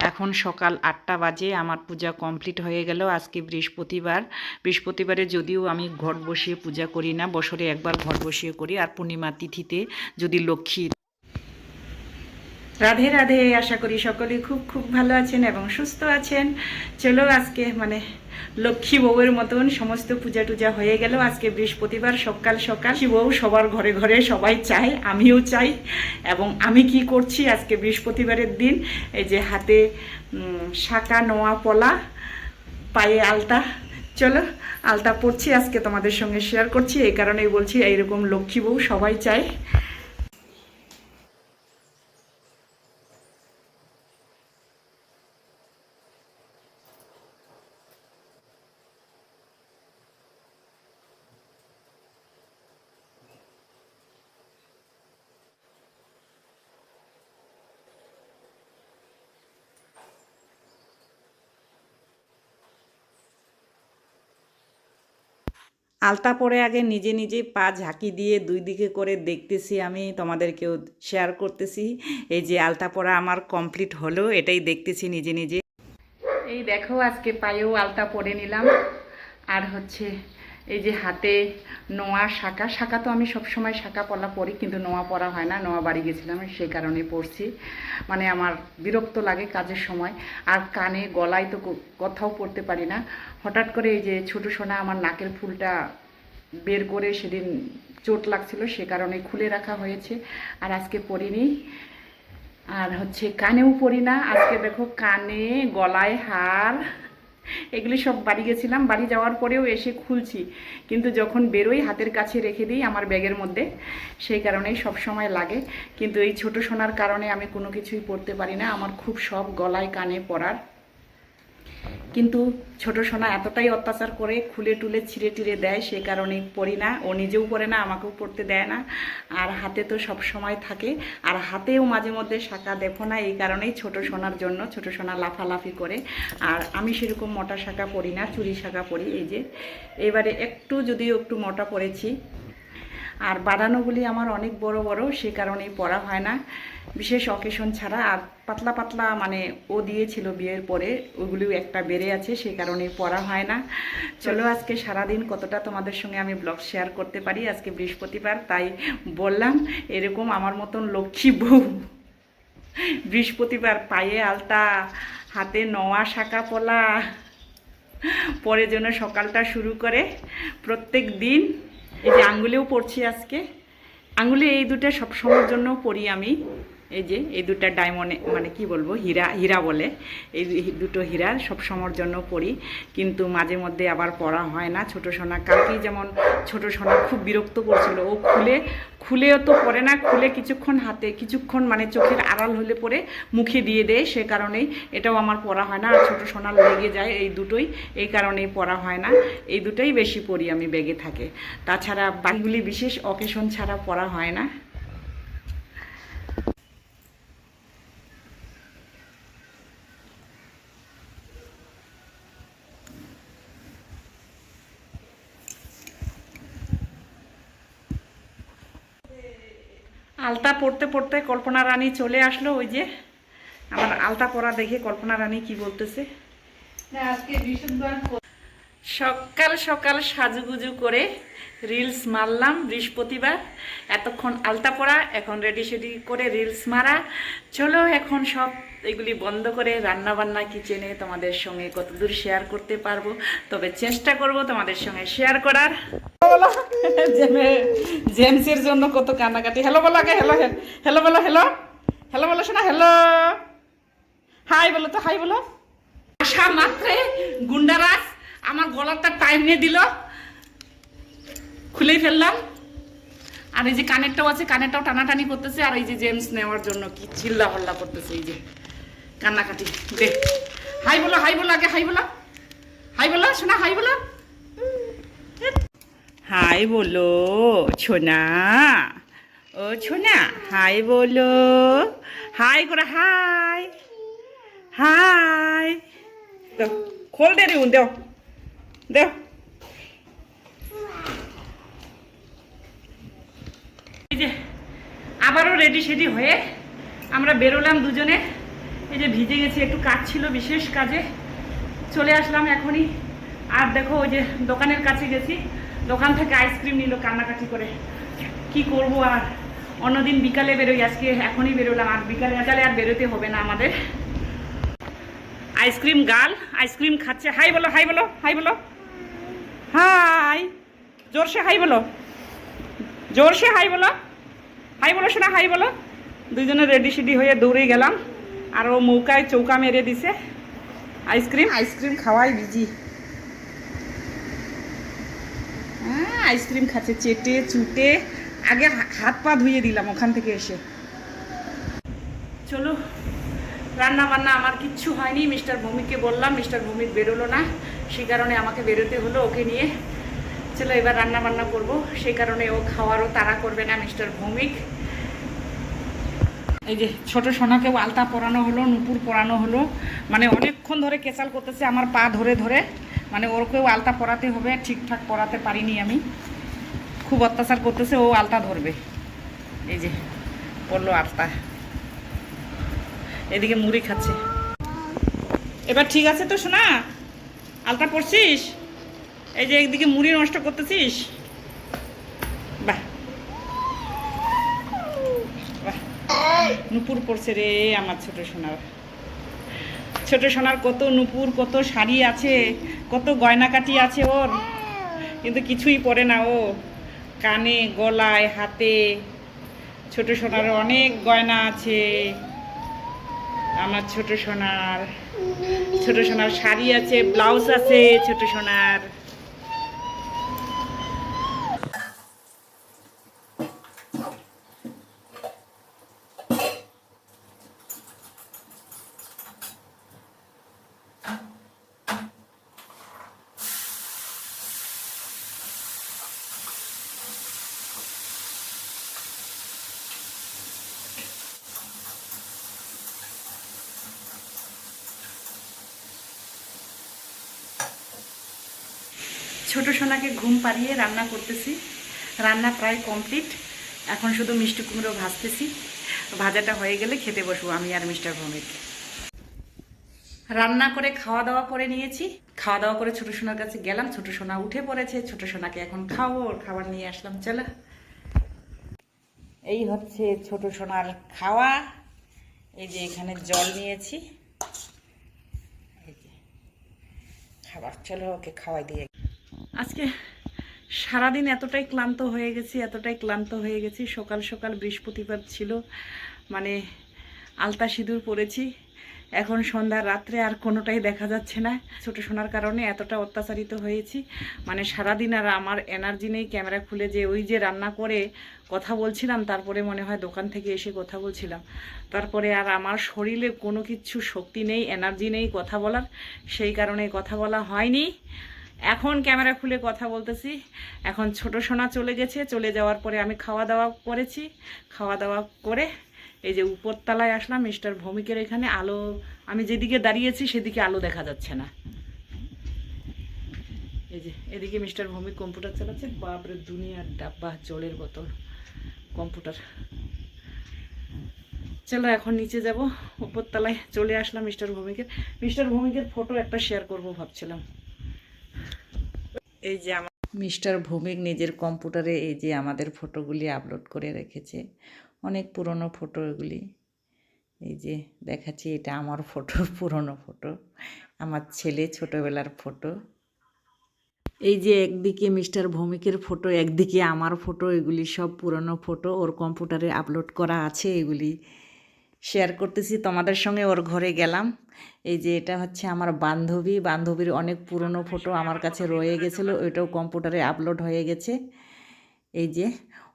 এখন সকাল আটটা বাজে, আমার পূজা কমপ্লিট হয়ে গেল। আজকে বৃহস্পতিবার। বৃহস্পতিবারে যদিও আমি ঘট বসিয়ে পূজা করি না, বছরে একবার ঘট বসিয়ে করি। আর পূর্ণিমা তিথিতে যদি লক্ষ্মী রাধে রাধে, আশা করি সকলে খুব খুব ভালো আছেন এবং সুস্থ আছেন। চলো আজকে মানে লক্ষ্মী বউয়ের মতন সমস্ত পূজা টুজা হয়ে গেল। আজকে বৃহস্পতিবার, সকাল সকাল। লক্ষ্মী বউ সবার ঘরে ঘরে সবাই চায়, আমিও চাই। এবং আমি কি করছি আজকে বৃহস্পতিবারের দিন? এই যে হাতে শাঁকা নোয়া, পলা, পায়ে আলতা। চলো, আলতা পড়ছি আজকে তোমাদের সঙ্গে শেয়ার করছি। এই কারণেই বলছি, এইরকম লক্ষ্মী বউ সবাই চায়। আলতা পরে আগে নিজে নিজে পা ঝাঁকি দিয়ে দুই দিকে করে দেখতেছি আমি, তোমাদেরকেও শেয়ার করতেছি। এই যে আলতা পরা আমার কমপ্লিট হলো, এটাই দেখতেছি নিজে নিজে। এই দেখো, আজকে পায়েও আলতা পরে নিলাম। আর হচ্ছে এই যে হাতে নোয়া শাঁকা শাঁকা তো আমি সবসময় শাঁকা পলা পরি, কিন্তু নোয়া পরা হয় না, নোয়া বাড়ি গেছিলাম সেই কারণে পরছি মানে আমার বিরক্ত লাগে কাজের সময়, আর কানে, গলায় তো কথাও পড়তে পারি না। হঠাৎ করে এই যে ছোটো সোনা আমার নাকের ফুলটা বের করে সেদিন চোট লাগছিল, সে কারণে খুলে রাখা হয়েছে, আর আজকে পরিনি। আর হচ্ছে কানেও পরি না, আজকে দেখো কানে, গলায় হার এগুলি সব বাড়ি গেছিলাম। বাড়ি যাওয়ার পরেও এসে খুলছি। কিন্তু যখন বেরোই, হাতের কাছে রেখে দিই আমার ব্যাগের মধ্যে। সেই কারণেই সব সময় লাগে। কিন্তু এই ছোট সোনার কারণে আমি কোনো কিছুই পড়তে পারি না। আমার খুব সব গলায় কানে পরার। কিন্তু ছোট সোনা এতটাই অত্যাচার করে খুলে টুলে ছিঁড়ে টিড়ে দেয়, সে কারণে পড়ি না। ও নিজেও পড়ে না, আমাকেও পড়তে দেয় না। আর হাতে তো সব সময় থাকে। আর হাতেও মাঝে মধ্যে শাঁকা দেখো না, এই কারণেই ছোট সোনার জন্য ছোট সোনা লাফালাফি করে। আর আমি সেরকম মোটা শাঁকা পড়ি না, চুরি শাঁকা পড়ি, এই যে। এবারে একটু যদিও একটু মোটা পরেছি আর বাঁধানোগুলি আমার অনেক বড় বড়, সে কারণেই পরা হয় না। বিশেষ অকেশন ছাড়া আর পাতলা পাতলা মানে ও দিয়েছিল বিয়ের পরে, ওগুলিও একটা বেড়ে আছে, সে কারণে পরা হয় না। চলো আজকে সারাদিন কতটা তোমাদের সঙ্গে আমি ব্লগ শেয়ার করতে পারি? আজকে বৃহস্পতিবার, তাই বললাম, এরকম আমার মতন লক্ষ্মী বউ। বৃহস্পতিবার পায়ে আলতা, হাতে নোয়া শাঁকা পলা, পরে যেন সকালটা শুরু করে। প্রত্যেক দিন এই যে আঙ্গুলেও পড়ছি আজকে। আঙ্গুলে এই দুটো সবসময়ের জন্য পড়ি আমি। এই যে, এই দুটো ডায়মন্ড মানে কি বলব, হীরা হীরা বলে। এই দুটো হীরা সব সময়ের জন্য পড়ি কিন্তু মাঝে মধ্যে আবার পড়া হয় না। ছোট সোনা, কালকেই যেমন ছোট সোনা খুব বিরক্ত করছিল, ও খুলে, খুলেও তো পরে না, খুলে কিছুক্ষণ হাতে, কিছুক্ষণ মানে চোখের আড়াল হলে পরে মুখে দিয়ে দেয়, সে কারণেই এটাও আমার পড়া হয় না। আর ছোটো সোনা লেগে যায় এই দুটোই, এই কারণেই পড়া হয় না। এই দুটোই বেশি পড়ি আমি ব্যাগে থাকে। তাছাড়া বাকিগুলি বিশেষ অকেশন ছাড়া পড়া হয় না। আলতা পড়তে পড়তে কল্পনা রানী চলে আসলো ওই যে আমার আলতা পরা দেখে কল্পনা রানী কি বলতেছে। সকাল সকাল সাজুগুজু করে রিলস মারলাম বৃহস্পতিবার। এতক্ষণ আলতা পরা এখন রেডি সেডি করে রিলস মারা। চলো এখন সব এগুলি বন্ধ করে রান্না বান্না কিচেনে তোমাদের সঙ্গে কতদূর শেয়ার করতে পারব তবে চেষ্টা করব তোমাদের সঙ্গে শেয়ার করার। জেমসের জন্য কত কান্নাকাটি। হ্যালো বলো আগে হ্যালো হ্যালো বলো হ্যালো হ্যালো বলো শোনা হ্যালো হাই বলো তো হাই বলো। আসা মাত্রে গুন্ডারাজ আমার গলারটা টাইম নিয়ে দিল। খুলেই ফেললাম। আর এই যে কানেরটাও আছে, কানেরটাও টানাটানি করতেছে, আর এই যে জেমস নেওয়ার জন্য কি চিল্লা হল্লা করতেছে এই যে কান্নাকাটি। দে। হাই বলো হাই বলো আগে হাই বলো। হাই বলো, শোনা হাই বলো। হাই বলো, ছোনা। ও ছোনা, হাই বলো। হাই করে হাই। হাই। খোল দে রিউন দেও দেও আবারও রেডি সেডি হয়ে আমরা বেরোলাম দুজনে। এই যে ভিজে গেছি, একটু কাজ ছিল বিশেষ কাজে। চলে আসলাম এখনই। আর দেখো, ওই যে দোকানের কাছে গেছি। দোকান থেকে আইসক্রিম নিল কান্নাকাটি করে। কি করব আর? অন্যদিন বিকালে বেরোই, আজকে এখনই বেরোলাম, আর বিকালে বিকালে আর বেরোতে হবে না আমাদের। আইসক্রিম গাল আইসক্রিম খাচ্ছে। হাই বলো হাই বলো হাই বলো। হাই, জোরসে হাই বলো। জোরসে হাই বলো। হাই বলো শোনা, হাই বলো। দুইজনে রেডি সেডি হয়ে দৌড়ে গেলাম। আর ও মৌকায় চৌকা মেরে দিছে। আইসক্রিম আইসক্রিম খাওয়াই বিজি হ্যাঁ আইসক্রিম খাচ্ছে, চেটে, চুটে। আগে হাত পা ধুয়ে দিলাম ওখান থেকে এসে। চলো রান্না বান্না আমার কিচ্ছু হয়নি, মিস্টার ভৌমিককে বললাম, মিস্টার ভৌমিক বেরোলো না। সেই কারণে আমাকে বেরোতে হলো ওকে নিয়ে। চলো, এবার রান্না বান্না করব। সেই কারণে ও খাওয়ারও তাড়া করবে না মিস্টার ভৌমিক। এই যে ছোট সোনাকেও আলতা পরানো হলো, নুপুর পরানো হলো। মানে অনেকক্ষণ ধরে কেচাল করতেছে, আমার পা ধরে ধরে। মানে ওরকেও আলতা পরাতে হবে, ঠিকঠাক পরাতে পারিনি আমি। খুব অত্যাচার করতেছে, ও আলতা ধরবে। এই যে, পড়ল আলতা। এদিকে মুড়ি খাচ্ছে। এবার ঠিক আছে তো শোনা আলতা পড়ছিস এই যে একদিকে মুড়ি নষ্ট করতেছিস? নুপুর পড়ছে রে আমার ছোট সোনার। ছোট সোনার কত নুপুর, কত শাড়ি আছে। কত গয়না গয়নাকাটি আছে ওর। কিন্তু কিছুই পরে না ও। কানে, গলায়, হাতে, ছোট সোনার অনেক গয়না আছে। আমার ছোট সোনার ছোট সোনার শাড়ি আছে, ব্লাউজ আছে ছোট সোনার। ছোট সোনাকে ঘুম পাড়িয়ে রান্না করতেছি। রান্না প্রায় কমপ্লিট। এখন শুধু মিষ্টি কুমড়ো ভাজতেছি। ভাজাটা হয়ে গেলে খেতে বসবো আমি আর মিস্টার ভৌমিক। রান্না করে খাওয়া দাওয়া করে নিয়েছি। খাওয়া দাওয়া করে ছোট সোনার কাছে গেলাম। ছোট সোনা উঠে পড়েছে। ছোট সোনাকে এখন খাব ওর খাবার নিয়ে আসলাম। চলো। এই হচ্ছে ছোট সোনার খাওয়া। এই যে এখানে জল নিয়েছি। খাবার। চলো ওকে খাওয়াই দিয়ে আজকে সারাদিন এতটাই ক্লান্ত হয়ে গেছি, এতটাই ক্লান্ত হয়ে গেছি। সকাল সকাল বৃহস্পতিবার ছিল মানে আলতা সিঁদুর পরেছি। এখন সন্ধ্যা, রাত্রে আর কোনোটাই দেখা যাচ্ছে না। ছোট শোনার কারণে এতটা অত্যাচারিত হয়েছি। মানে সারাদিন আর আমার এনার্জি নেই, ক্যামেরা খুলে যে ওই যে রান্না করে কথা বলছিলাম, তারপরে মনে হয় দোকান থেকে এসে কথা বলছিলাম। তারপরে আর আমার শরীরে কোনো কিছু শক্তি নেই এনার্জি নেই কথা বলার। সেই কারণে কথা বলা হয়নি। এখন ক্যামেরা খুলে কথা বলতেছি। এখন ছোট সোনা চলে গেছে, চলে যাওয়ার পরে আমি খাওয়া দাওয়া করেছি। খাওয়া দাওয়া করে এই যে উপরতলায় আসলাম, মিস্টার ভৌমিকের এখানে আলো, আমি যেদিকে দাঁড়িয়েছি সেদিকে আলো দেখা যাচ্ছে না। এই যে, এদিকে মিস্টার ভৌমিক কম্পিউটার চালাচ্ছে। বাপরে, দুনিয়ার ডাব্বা, জলের বোতল, কম্পিউটার। চলো এখন নিচে যাব, উপরতলায় চলে আসলাম মিস্টার ভৌমিকের। মিস্টার ভৌমিকের ফটো একটা শেয়ার করব ভাবছিলাম। এই যে আমার মিস্টার ভৌমিক নিজের কম্পিউটারে এই যে আমাদের ফটোগুলি আপলোড করে রেখেছে। অনেক পুরনো ফটো এগুলি। এই যে দেখাচ্ছি, এটা আমার ফটো, পুরনো ফটো, আমার ছেলে ছোটোবেলার ফটো। এই যে একদিকে মিস্টার ভৌমিকের ফটো, একদিকে আমার ফটো, এগুলি সব পুরনো ফটো, ওর কম্পিউটারে আপলোড করা আছে এগুলি। শেয়ার করতেছি, তোমাদের সঙ্গে ওর ঘরে গেলাম। এই যে এটা হচ্ছে আমার বান্ধবী, বান্ধবীর অনেক পুরনো ফটো আমার কাছে রয়ে গেছিল, ওইটাও কম্পিউটারে আপলোড হয়ে গেছে। এই যে,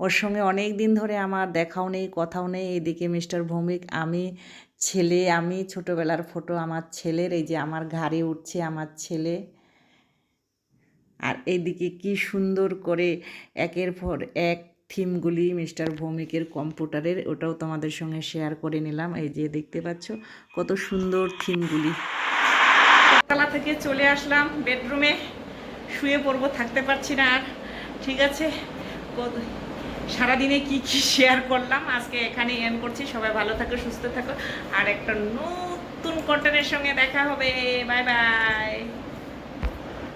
ওর সঙ্গে অনেক দিন ধরে আমার দেখাও নেই, কথাও নেই, এইদিকে মিস্টার ভৌমিক, আমি ছেলে, আমি ছোটোবেলার ফটো আমার ছেলের, এই যে আমার ঘাড়ে উঠছে আমার ছেলে। আর এইদিকে কি সুন্দর করে একের পর এক থিমগুলি মিস্টার ভৌমিকের কম্পিউটারের, ওটাও তোমাদের সঙ্গে শেয়ার করে নিলাম। এই যে দেখতে পাচ্ছ, কত সুন্দর থিমগুলি। তলা থেকে চলে আসলাম বেডরুমে, শুয়ে পড়ব, থাকতে পারছি না আর। ঠিক আছে সারাদিনে কি কি শেয়ার করলাম, আজকে এখানে এন করছি। সবাই ভালো থাকো, সুস্থ থাকো। আর একটা নতুন কন্টেন্টের সঙ্গে দেখা হবে। Bye bye